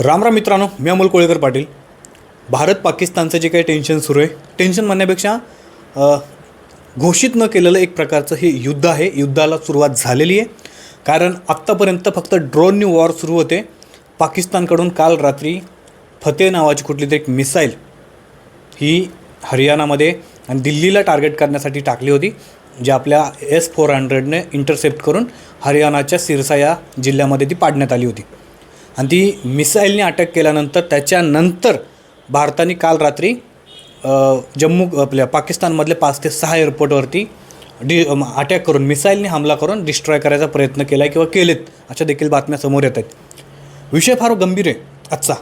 राम राम मित्रांनो मी अमोल कोळेकर पाटील. भारत पाकिस्तानचं जे काही टेन्शन सुरू आहे टेन्शन म्हणण्यापेक्षा घोषित न केलेलं एक प्रकारचं हे युद्ध आहे. युद्धाला सुरुवात झालेली आहे. कारण आत्तापर्यंत फक्त ड्रोननी वॉर सुरू होते. पाकिस्तानकडून काल रात्री फतेह नावाची कुठली तरी एक मिसाईल ही हरियाणामध्ये आणि दिल्लीला टार्गेट करण्यासाठी टाकली होती जी आपल्या एस फोर हंड्रेडने इंटरसेप्ट करून हरियाणाच्या सिरसा या जिल्ह्यामध्ये ती पाडण्यात आली होती. आणि ती मिसाईलने अटॅक केल्यानंतर त्याच्यानंतर भारताने काल रात्री जम्मू आपल्या पाकिस्तानमधले पाच ते सहा एअरपोर्टवरती डि अटॅक करून मिसाईलने हमला करून डिस्ट्रॉय करायचा प्रयत्न केला आहे किंवा केलेत अशा देखील बातम्या समोर येत आहेत. विषय फार गंभीर आहे आजचा.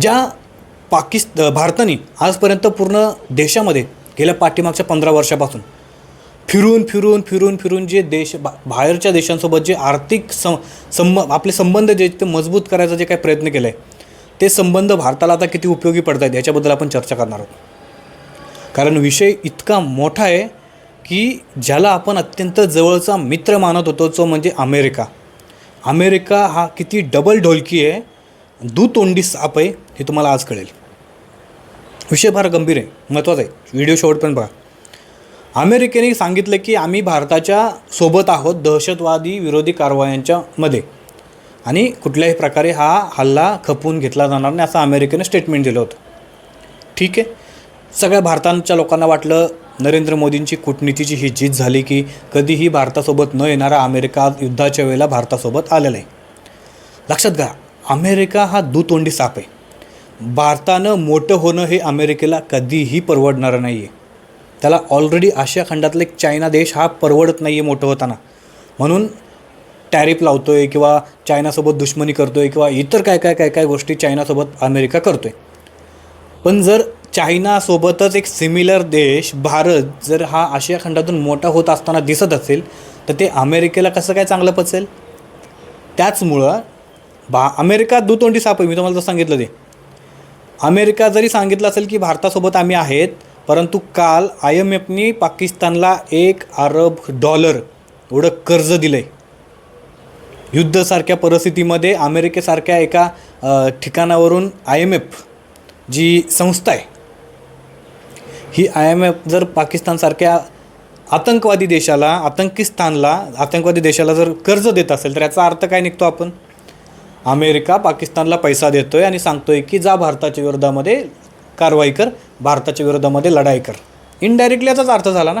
ज्या पाकिस्त भारताने आजपर्यंत पूर्ण देशामध्ये गेल्या पाठीमागच्या पंधरा वर्षापासून फिरून फिरून फिरून फिरून जे देश बा बाहेरच्या देशांसोबत जे आर्थिक सं संब आपले संबंध जे ते मजबूत करायचा जे काही प्रयत्न केला आहे ते संबंध भारताला आता किती उपयोगी पडत आहेत याच्याबद्दल आपण चर्चा करणार आहोत. कारण विषय इतका मोठा आहे की ज्याला आपण अत्यंत जवळचा मित्र मानत होतो तो म्हणजे अमेरिका. अमेरिका हा किती डबल ढोलकी आहे दुतोंडी साप आहे हे तुम्हाला आज कळेल. विषय फार गंभीर आहे महत्त्वाचा आहे. व्हिडिओ शेवटपर्यंत बघा. अमेरिकेने सांगितलं की आम्ही भारताच्या सोबत आहोत दहशतवादी विरोधी कारवायांच्या मध्ये. आणि कुठल्याही प्रकारे हा हल्ला खपवून घेतला जाणार नाही असं अमेरिकेनं स्टेटमेंट दिलं होतं. ठीक आहे. सगळ्या भारताच्या लोकांना वाटलं नरेंद्र मोदींची कूटनीतीची ही जीत झाली की कधीही भारतासोबत न येणारा अमेरिका युद्धाच्या वेळेला भारतासोबत आलेला आहे. लक्षात घ्या अमेरिका हा दुतोंडी साप आहे. भारतानं मोठं होणं हे अमेरिकेला कधीही परवडणारं नाही आहे त्याला ऑलरेडी आशिया खंडातला एक चायना देश हा परवडत नाही आहे मोठं होताना. म्हणून टॅरिफ लावतो आहे किंवा चायनासोबत दुश्मनी करतो आहे किंवा इतर काय काय काय काय गोष्टी चायनासोबत अमेरिका करतो आहे पण जर चायनासोबतच एक सिमिलर देश भारत जर हा आशिया खंडातून मोठा होत असताना दिसत असेल तर ते अमेरिकेला कसं काय चांगलं पचेल? त्याचमुळं बा अमेरिका दुतोंडी साप आहे मी तुम्हाला जर सांगितलं ते. अमेरिका जरी सांगितलं असेल की भारतासोबत आम्ही आहेत परंतु काल आय एम एफनी पाकिस्तानला एक अरब डॉलर एवढं कर्ज दिलं आहे युद्धसारख्या परिस्थितीमध्ये अमेरिकेसारख्या एका ठिकाणावरून आय एम एफ जी संस्था आहे ही आय एम एफ जर पाकिस्तानसारख्या आतंकवादी देशाला आतंकिस्तानला आतंकवादी देशाला जर कर्ज देत असेल तर याचा अर्थ काय निघतो आपण? अमेरिका पाकिस्तानला पैसा देतो आहे आणि सांगतो आहे की जा भारताच्या विरोधामध्ये कारवाई कर भारताच्या विरोधामध्ये लढाई कर. इनडायरेक्टली याचाच अर्थ झाला ना?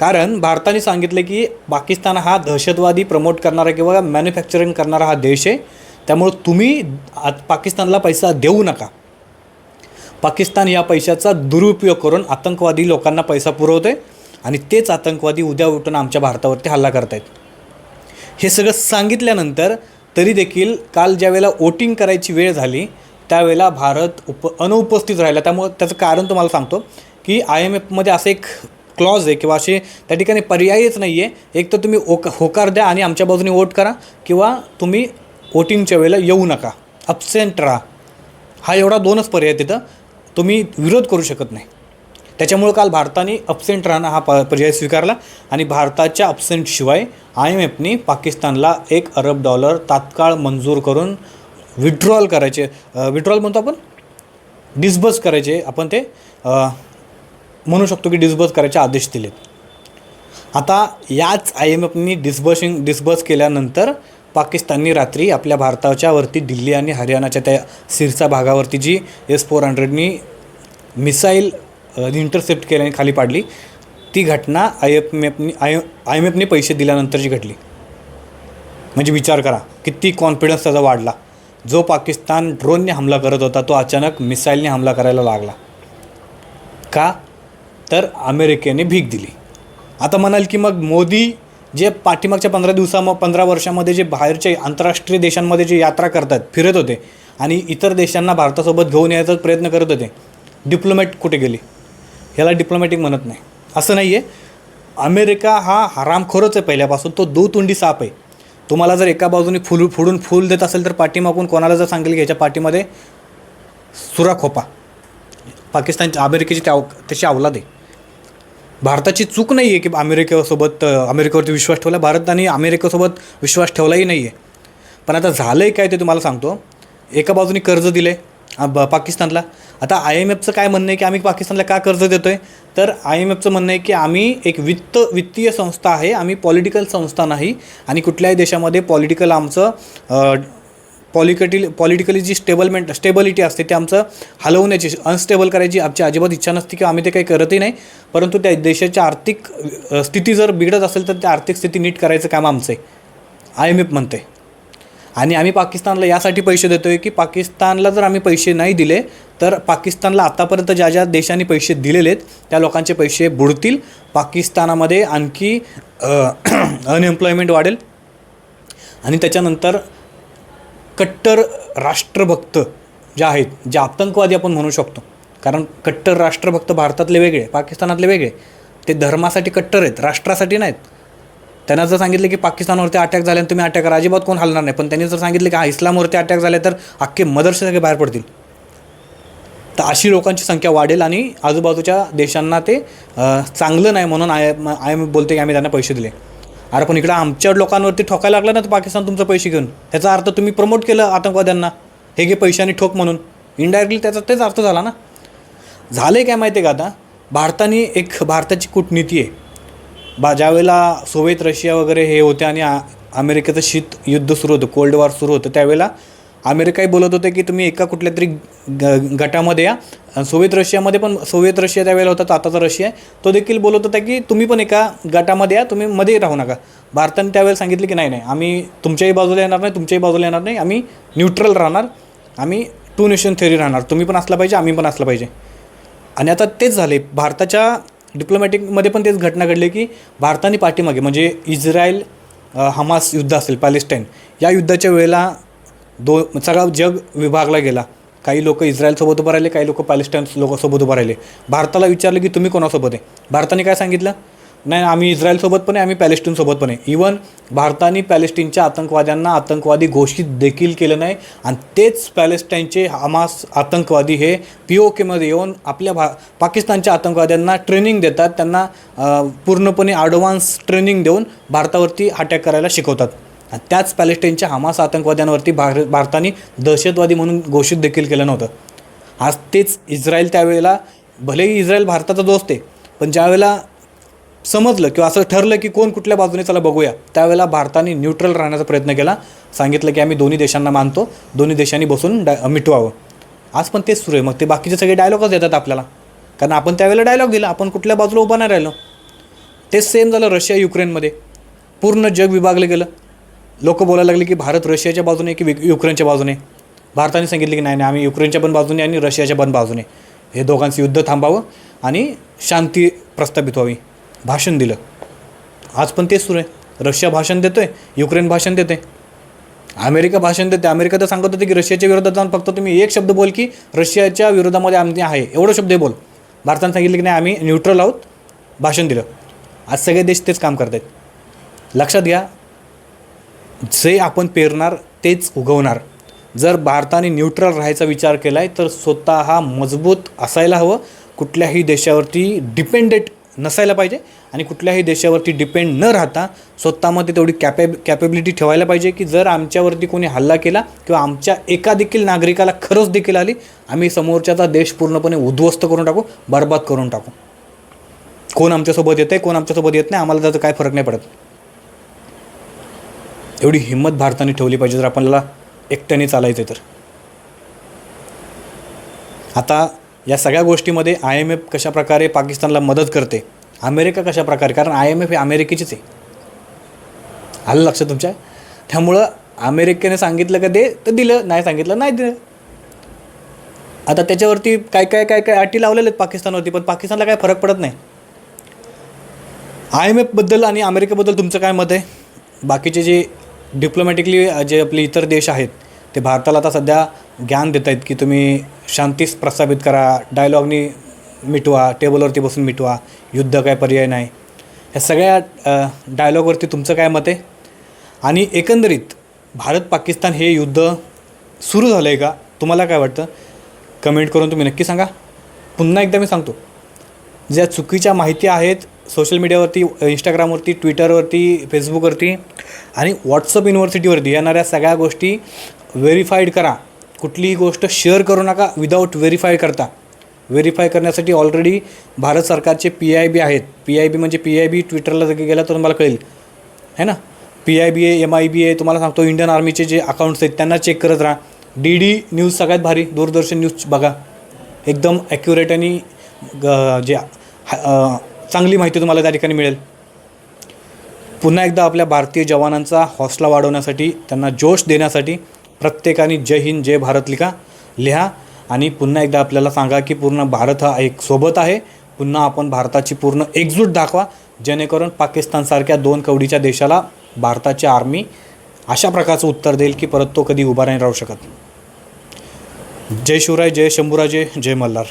कारण भारताने सांगितलं की पाकिस्तान हा दहशतवादी प्रमोट करणारा किंवा मॅन्युफॅक्चरिंग करणारा हा देश आहे. त्यामुळं तुम्ही पाकिस्तानला पैसा देऊ नका. पाकिस्तान या पैशाचा दुरुपयोग करून आतंकवादी लोकांना पैसा पुरवते आणि तेच आतंकवादी उद्या उठून आमच्या भारतावरती हल्ला करतायत. हे सगळं सांगितल्यानंतर तरी देखील काल ज्या वेळेला वोटिंग करायची वेळ झाली त्यावेळेला भारत उप अनुपस्थित राहिला. त्यामुळं त्याचं कारण तुम्हाला सांगतो की आय एम एफमध्ये असं एक क्लॉज आहे किंवा असे त्या ठिकाणी पर्यायच नाही आहे एक तर तुम्ही ओक होकार द्या आणि आमच्या बाजूने वोट करा किंवा तुम्ही वोटिंगच्या वेळेला येऊ नका. अब्सेंट राहा. हा एवढा दोनच पर्याय तिथं. तुम्ही विरोध करू शकत नाही. त्याच्यामुळं काल भारताने अपसेंट राहणं हा प पर्याय स्वीकारला आणि भारताच्या अपसेंटशिवाय आय एम एफनी पाकिस्तानला एक अरब डॉलर तात्काळ मंजूर करून विड्रॉल करायचे. विड्रॉल म्हणतो आपण? डिस्बस करायचे. आपण ते म्हणू शकतो की डिस्बस करायचे आदेश दिलेत. आता याच आय एम एफनी डिस्बर्सिंग डिस्बस केल्यानंतर पाकिस्ताननी रात्री आपल्या भारताच्यावरती दिल्ली आणि हरियाणाच्या त्या सिरसा भागावरती जी एस फोर हंड्रेडनी मिसाईल इंटरसेप्ट केल्याने खाली पाडली ती घटना आय एम एफनी आय आय एम एफने पैसे दिल्यानंतरची घडली. म्हणजे विचार करा किती कॉन्फिडन्स त्याचा वाढला. जो पाकिस्तान ड्रोनने हमला करत होता तो अचानक मिसाईलने हमला करायला लागला. का? तर अमेरिकेने भीक दिली. आता म्हणाल की मग मोदी जे पाठीमागच्या पंधरा दिवसा मग पंधरा वर्षामध्ये जे बाहेरचे आंतरराष्ट्रीय देशांमध्ये जे यात्रा करतात फिरत होते आणि इतर देशांना भारतासोबत घेऊन यायचा प्रयत्न करत होते डिप्लोमॅट कुठे गेली? ह्याला डिप्लोमॅटिक म्हणत नाही. असं नाही आहे अमेरिका हा हरामखोरच आहे पहिल्यापासून. तो दोतुंडी साप आहे. तुम्हाला जर एका बाजूने फुल फुडून फूल देत असेल तर पाठीमागून कोणाला जर सांगेल की ह्याच्या पाठीमध्ये सुराखोपा पाकिस्तानच्या अमेरिकेची त्या त्याची अवलाद आहे. भारताची चूक नाही आहे की अमेरिकेसोबत अमेरिकेवरती विश्वास ठेवला. भारताने अमेरिकेसोबत विश्वास ठेवलाही नाही आहे पण आता झालं आहे काय ते तुम्हाला सांगतो. एका बाजूने कर्ज दिले ब पाकिस्तानला. आता आय एम एफचं काय म्हणणं आहे की आम्ही पाकिस्तानला का कर्ज देतो आहे तर आय एम एफचं म्हणणं आहे की आम्ही एक वित्त वित्तीय संस्था आहे. आम्ही पॉलिटिकल संस्था नाही. आणि कुठल्याही देशामध्ये पॉलिटिकल आमचं पॉलिकटी पॉलिटिकली जी स्टेबलमेंट स्टेबिलिटी असते ते आमचं हलवण्याची अनस्टेबल करायची आमची अजिबात इच्छा नसते किंवा आम्ही ते काही करतही नाही. परंतु त्या देशाची आर्थिक स्थिती जर बिघडत असेल तर त्या आर्थिक स्थिती नीट करायचं काम आमचं आहे. आय एम एफ म्हणते आणि आम्ही पाकिस्तानला यासाठी पैसे देतो आहे की पाकिस्तानला जर आम्ही पैसे नाही दिले तर पाकिस्तानला आतापर्यंत ज्या ज्या देशांनी पैसे दिलेले आहेत त्या लोकांचे पैसे बुडतील. पाकिस्तानामध्ये आणखी अनएम्प्लॉयमेंट वाढेल. आणि त्याच्यानंतर कट्टर राष्ट्रभक्त जे आहेत जे आतंकवादी आपण म्हणू शकतो. कारण कट्टर राष्ट्रभक्त भारतातले वेगळे पाकिस्तानातले वेगळे. ते धर्मासाठी कट्टर आहेत राष्ट्रासाठी नाहीत. त्यांना जर सांगितलं की पाकिस्तानवरती अटॅक झाले आणि तुम्ही अटॅक करा अजिबात कोण हलणार नाही. पण त्यांनी जर सांगितलं की हा इस्लामवरती अटॅक झाले तर अख्खे मदरसे सगळे बाहेर पडतील. तर अशी लोकांची संख्या वाढेल आणि आजूबाजूच्या देशांना ते चांगलं नाही म्हणून आय आय एम बोलते की आम्ही त्यांना पैसे दिले. अरे पण इकडं आमच्या लोकांवरती ठोकायला लागलं ना तर पाकिस्तान तुमचं पैसे घेऊन. ह्याचा अर्थ तुम्ही प्रमोट केलं आतंकवाद्यांना. हे घे पैशाने ठोक म्हणून. इनडायरेक्टली त्याचा तेच अर्थ झाला ना. झालं आहे काय माहिती आहे का आता? भारताने एक भारताची कूटनीती आहे. बा ज्यावेळेला सोवियत रशिया वगैरे हे होते आणि आ- अमेरिकेचं शीत युद्ध सुरू होतं कोल्ड वॉर सुरू होतं त्यावेळेला अमेरिकाही बोलत होते की तुम्ही एका कुठल्या तरी ग गटामध्ये या. आणि रशियामध्ये पण सोव्हिएत रशिया त्यावेळेला होता आताचा रशिया आहे. तो देखील बोलत होता की तुम्ही पण एका गटामध्ये या तुम्ही मध्ये राहू नका. भारताने त्यावेळेला सांगितलं की नाही नाही आम्ही तुमच्याही बाजूला येणार नाही तुमच्याही बाजूला येणार नाही आम्ही न्यूट्रल राहणार आम्ही टू नेशन थेरी राहणार तुम्ही पण असला पाहिजे आम्ही पण असलं पाहिजे. आणि आता तेच झाले भारताच्या डिप्लोमॅटिकमध्ये पण तेच घटना घडली की भारताने पाठीमागे म्हणजे इस्रायल हमास युद्ध असेल पॅलेस्टाईन या युद्धाच्या वेळेला दो सगळा जग विभागला गेला. काही लोक इस्रायलसोबत उभं राहिले काही लोक पॅलेस्टाईन लोकांसोबत उभं राहिले. भारताला विचारलं की तुम्ही कोणासोबत आहे? भारताने काय सांगितलं? नाही आम्ही इस्रायलसोबत पण आहे आम्ही पॅलेस्टीनसोबत पण आहे. इवन भारताने पॅलेस्टीनच्या आतंकवाद्यांना आतंकवादी घोषित देखील केलं नाही आणि तेच पॅलेस्टाईनचे हमास आतंकवादी हे पी ओ केमध्ये येऊन आपल्या भा पाकिस्तानच्या आतंकवाद्यांना ट्रेनिंग देतात त्यांना पूर्णपणे ॲडव्हान्स ट्रेनिंग देऊन भारतावरती अटॅक करायला शिकवतात. आणि त्याच पॅलेस्टाईनच्या हमास आतंकवाद्यांवरती भार भारताने दहशतवादी म्हणून घोषित देखील केलं नव्हतं. आज तेच इस्रायल त्यावेळेला भलेही इस्रायल भारताचा दोस्त आहे पण ज्यावेळेला समजलं किंवा असं ठरलं की कोण कुठल्या बाजूने चला बघूया. त्यावेळेला भारताने न्यूट्रल राहण्याचा प्रयत्न केला. सांगितलं की आम्ही दोन्ही देशांना मानतो. दोन्ही देशांनी बसून डाय मिटवावं. आज पण तेच सुरू आहे. मग ते बाकीचे सगळे डायलॉगच देतात आपल्याला. कारण आपण त्यावेळेला डायलॉग दिला. आपण कुठल्या बाजूला उभं नाही राहिलो. तेच सेम झालं रशिया युक्रेनमध्ये पूर्ण जग विभागलं गेलं. लोक बोलायला लागले की भारत रशियाच्या बाजूने की युक्रेनच्या बाजूने? भारताने सांगितलं की नाही नाही आम्ही युक्रेनच्या पण बाजूने आणि रशियाच्या पण बाजूने. हे दोघांचं युद्ध थांबावं आणि शांती प्रस्थापित व्हावी. भाषण दिलं. आज पण तेच सुरू आहे. रशिया भाषण देतोय युक्रेन भाषण देते अमेरिका भाषण देते अमेरिका तर सांगत होते की रशियाच्या विरोधात जाऊन फक्त तुम्ही एक शब्द बोल की रशियाच्या विरोधामध्ये आम्ही आहे. एवढं शब्द बोल. भारतानं सांगितलं की नाही आम्ही न्यूट्रल आहोत. भाषण दिलं. आज सगळे देश तेच काम करत आहेत लक्षात घ्या जे आपण पेरणार तेच उगवणार. जर भारताने न्यूट्रल राहायचा विचार केला आहे तर स्वतः हा मजबूत असायला हवं. कुठल्याही देशावरती डिपेंडेंट नसायला पाहिजे आणि कुठल्याही देशावरती डिपेंड न राहता स्वतःमध्ये तेवढी कॅपेब कॅपेबिलिटी ठेवायला पाहिजे की जर आमच्यावरती कोणी हल्ला केला किंवा आमच्या एका देखील नागरिकाला खरंच देखील आली आम्ही समोरच्याचा देश पूर्णपणे उद्ध्वस्त करून टाकू बर्बाद करून टाकू. कोण आमच्यासोबत येतं आहे कोण आमच्यासोबत येत नाही आम्हाला त्याचा काय फरक नाही पडत. एवढी हिंमत भारताने ठेवली पाहिजे जर आपल्याला एकट्याने चालायचं आहे तर. आता या सगळ्या गोष्टीमध्ये आय एम एफ कशा प्रकारे पाकिस्तानला मदत करते? अमेरिका कशा प्रकारे कारण आय एम एफ हे अमेरिकेचीच आहे. आलं लक्ष तुमच्या? त्यामुळं अमेरिकेने सांगितलं का दे तर दिलं. नाही सांगितलं नाही दिलं. आता त्याच्यावरती काय काय काय काय अटी लावलेल्या आहेत पाकिस्तानवरती पण पाकिस्तानला काय फरक पडत नाही. आय एम एफबद्दल आणि अमेरिकेबद्दल तुमचं काय मत आहे? बाकीचे जे डिप्लोमॅटिकली जे आपले इतर देश आहेत ते भारताला आता सध्या ज्ञान देत आहेत की तुम्ही शांतीच प्रस्थापित करा डायलॉगनी मिटवा टेबलवरती बसून मिटवा युद्ध काय पर्याय नाही. ह्या सगळ्या डायलॉगवरती तुमचं काय मत आहे? आणि एकंदरीत भारत पाकिस्तान हे युद्ध सुरू झालं आहे का? तुम्हाला काय वाटतं? कमेंट करून तुम्ही नक्की सांगा. पुन्हा एकदा मी सांगतो. ज्या चुकीच्या माहिती आहेत सोशल मीडियावरती इंस्टाग्रामवरती ट्विटरवरती फेसबुकवरती आणि व्हॉट्सअप युनिव्हर्सिटीवरती येणाऱ्या सगळ्या गोष्टी व्हेरीफाईड करा. कुठलीही गोष्ट शेअर करू नका विदाऊट व्हेरीफाय करता. व्हेरीफाय करण्यासाठी ऑलरेडी भारत सरकारचे पी आय बी आहेत. पी आय बी म्हणजे पी आय बी ट्विटरला जर गेला तर तुम्हाला कळेल. है ना? P I B A M I B A तुम्हाला सांगतो इंडियन आर्मीचे जे अकाउंट्स आहेत त्यांना चेक करत राहा. डी डी न्यूज सगळ्यात भारी दूरदर्शन न्यूज बघा. एकदम ॲक्युरेट आणि ग- जे हा- चांगली माहिती तुम्हाला त्या ठिकाणी मिळेल. पुन्हा एकदा आपल्या भारतीय जवानांचा हौसला वाढवण्यासाठी त्यांना जोश देण्यासाठी प्रत्येकाने जय हिंद जय भारत लिखा लिहा. आणि पुन्हा एकदा आपल्याला सांगा की पूर्ण भारत हा एक सोबत आहे. पुन्हा आपण भारताची पूर्ण एकजूट दाखवा. जेणेकरून पाकिस्तानसारख्या दोन कवडीच्या देशाला भारताची आर्मी अशा प्रकारचं उत्तर देईल की परत तो कधी उभा नाही राहू शकत. जय शिवराय जय शंभूराजे जय मल्हार.